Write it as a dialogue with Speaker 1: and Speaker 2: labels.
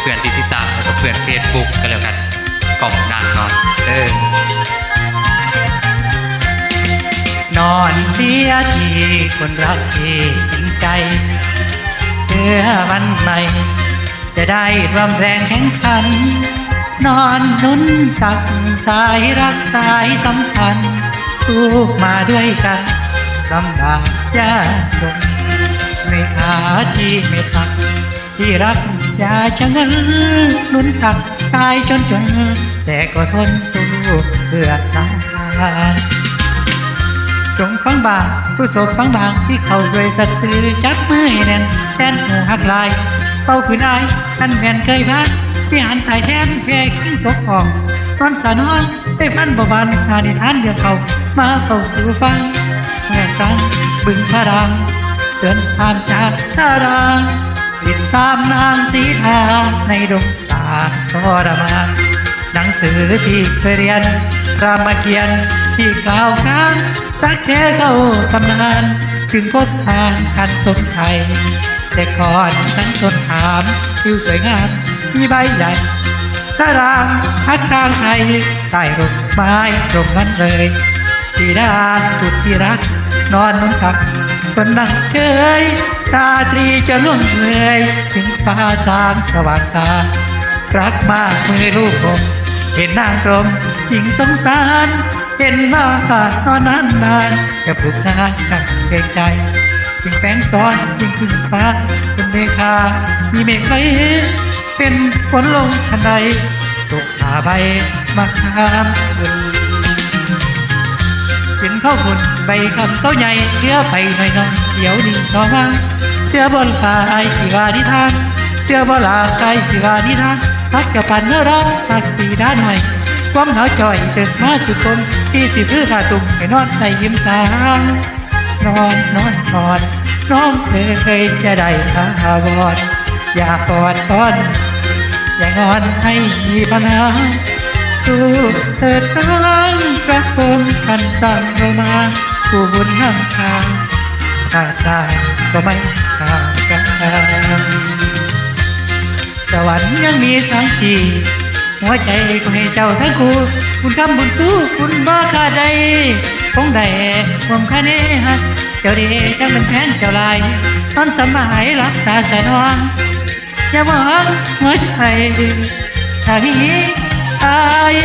Speaker 1: เพื่อนที่ติดตามแล้วก็เพื่อนเฟซบุ๊กก็แล้วกันกล่องนางนอนเออนอนเสียทีคนรักที่จริงใจเพื่อวันใหม่ จะได้ร่วมแรงแข่งขัน นอนนุนตักสายรักสายสัมพันธ์สู้มาด้วยกันลำบากยากจนไม่หาที่ไม่ตัก ที่รักอย่าชะงันนุนตักตายจนจน แต่ก็ทนสู้เพื่อทาจงฟังบางผู้ศกฟังบางที่เขาด้วยสัตย์สื่อจับมือให้แน่นแทนหูหักลายเป้าคืนอายท่านแม่นเคยพัดที่หันถ่ายแทนแพ้ขิ้งตกอ่องตอนสาน้องได้ฟันบวานหานิทานเดียวเขามาเข้าสู่ฟังเมื่อครั้งบึงพระรามเดินผ่านจากตาราง ติดตามนางสีทาในดงตาทรมานหนังสือที่เคยเรียนรามเกียรติ์ที่กล่าวค้านรักแท้เข้าตำนานถึงพบทางกันสมไทยแต่ก่อนฉันทนถามผิวสวยงามมีใบใหญ่พระรามพักทางไทยใต้ร่มไม้ตรงนั้นเลยสีดาสุดที่รัก นอนนุ่งทักคนนั่งเคย ตาตรีจะล่วงเลยถึงฟ้าสางสว่างตา รักมากมือลูกผมเห็นนางตรมหญิงสงสาร เห็นมานอนนานนานจะปลุกนานกันเกรงใจยิ่งแฝงซ้อนยิ่งขึ้นฟ้าบนเมฆามีเมฆไหลเป็นฝนลงทันใดตกหาใบมาคามขึ้นสินข้าบุญใบคำเต้าใหญ่เสื้อไปหน่อยน้องเดี๋ยวนี้น้องว่า เสื้อบนขายสิวานิทานเสื้อบนลาขายสิวานิทานพักกับปันเมื่อรักพักสีด้านหน่อยความหนาวจ่อยตึกมาสุดคนที่สิพื้นผาตุ่มให้นอนในยิ้มสางนอนนอนนอนน้องเคยจะได้ทาวรอยากกอดก้อน อย่างอนให้มีปัญหาสู้เถิดตั้งพระองค์ท่านสั่งเรามาผู้บุญนำทาง ถ้าตายก็ไม่ต่างกันสวรรค์ยังมีทั้งทีหัวใจก็ให้เจ้าทั้งคู่คุณคำบุญสู้คุณบ้าคาใดคงได้ความคาเนหักเจ้าดีจังเป็นแผนเจ้าลายตอนสมัยรักตาสนองอย่าหวังหัวใจทางนี้อาย